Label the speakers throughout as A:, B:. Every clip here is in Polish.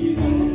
A: i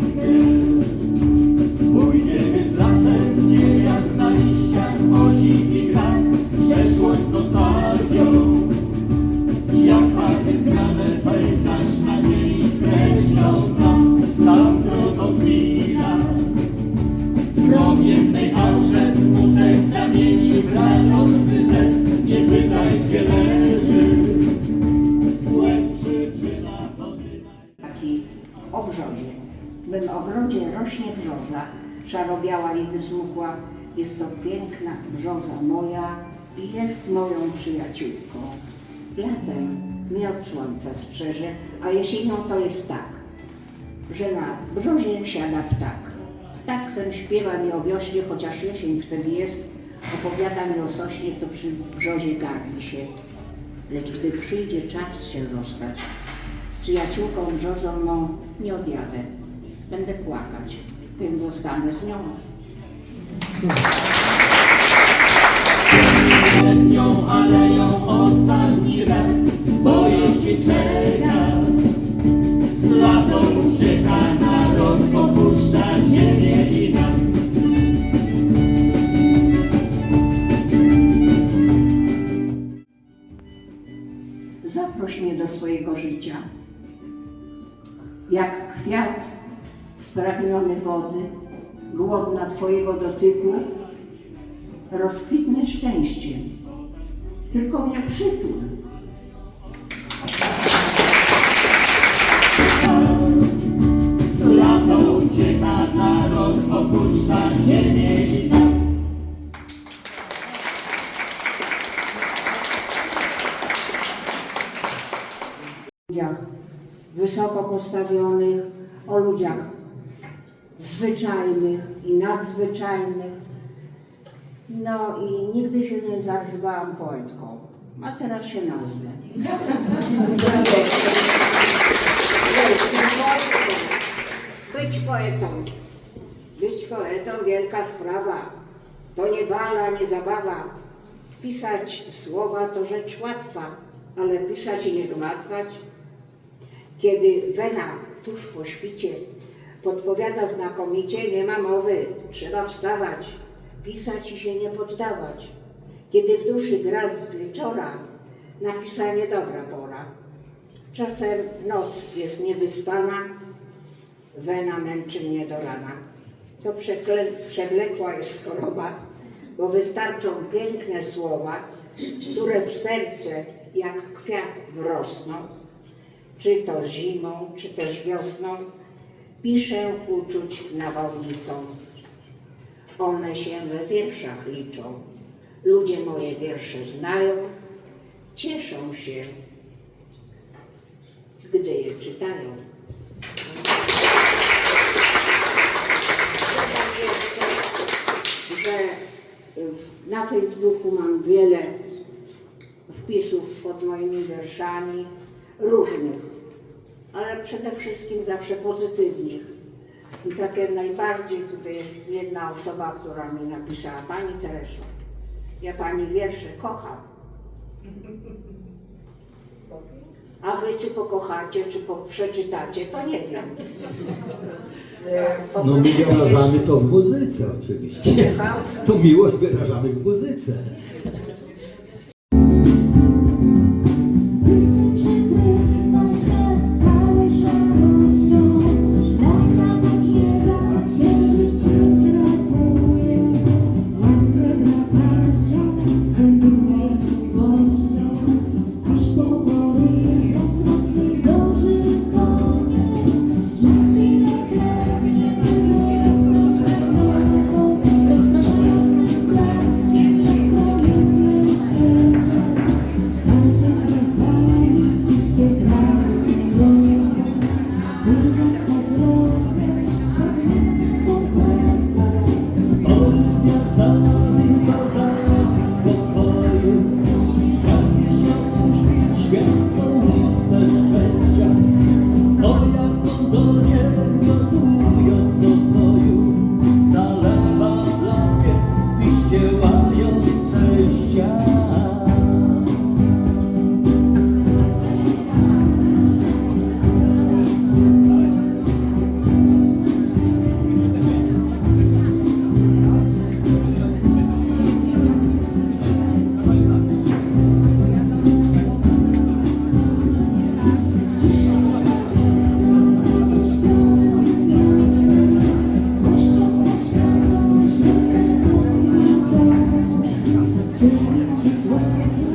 B: rośnie brzoza, szarobiała i wysłuchła. Jest to piękna brzoza moja i jest moją przyjaciółką. Latem mnie od słońca strzeże, a jesienią to jest tak, że na brzozie siada ptak. Ptak ten śpiewa mi o wiośnie, chociaż jesień wtedy jest, opowiada mi o sośnie, co przy brzozie garbi się. Lecz gdy przyjdzie czas się rozstać, z przyjaciółką brzozą mą nie odjadę. Będę płakać, więc zostanę z nią.
A: Letnią aleją ostatni raz, boję się czeka. Lato ucieka, naród opuszcza ziemię i nas.
B: Zaproś mnie do swojego życia. Jak kwiat spragniony wody, głodna Twojego dotyku, rozkwitnę szczęściem. Tylko mnie przytul.
A: Lato ucieka, naród opuszcza ziemię i nas.
B: ludziach wysoko postawionych, o ludziach zwyczajnych i nadzwyczajnych. No i nigdy się nie nazywałam poetką, a teraz się nazwę. Być poetą. Być poetą wielka sprawa. To nie bala, nie zabawa. Pisać słowa to rzecz łatwa, ale pisać i nie gmatwać kiedy wena tuż po świcie podpowiada znakomicie, nie ma mowy, trzeba wstawać, pisać i się nie poddawać. Kiedy w duszy gra z wieczora, na pisanie dobra pora. Czasem noc jest niewyspana, wena męczy mnie do rana. To przewlekła jest choroba, bo wystarczą piękne słowa, które w serce jak kwiat wrosną czy to zimą, czy też wiosną, piszę uczuć nawałnicą. One się we wierszach liczą. Ludzie moje wiersze znają, cieszą się, gdy je czytają. Jeszcze, że na Facebooku mam wiele wpisów pod moimi wierszami różnych, ale przede wszystkim zawsze pozytywnych. I takie najbardziej tutaj jest jedna osoba, która mi napisała, Pani Tereso, ja Pani wiersze kocham. A Wy czy pokochacie, czy po, przeczytacie, to nie wiem. E, po
C: No
B: prostu
C: my wyrażamy to w muzyce oczywiście. To miłość wyrażamy w muzyce. Merci.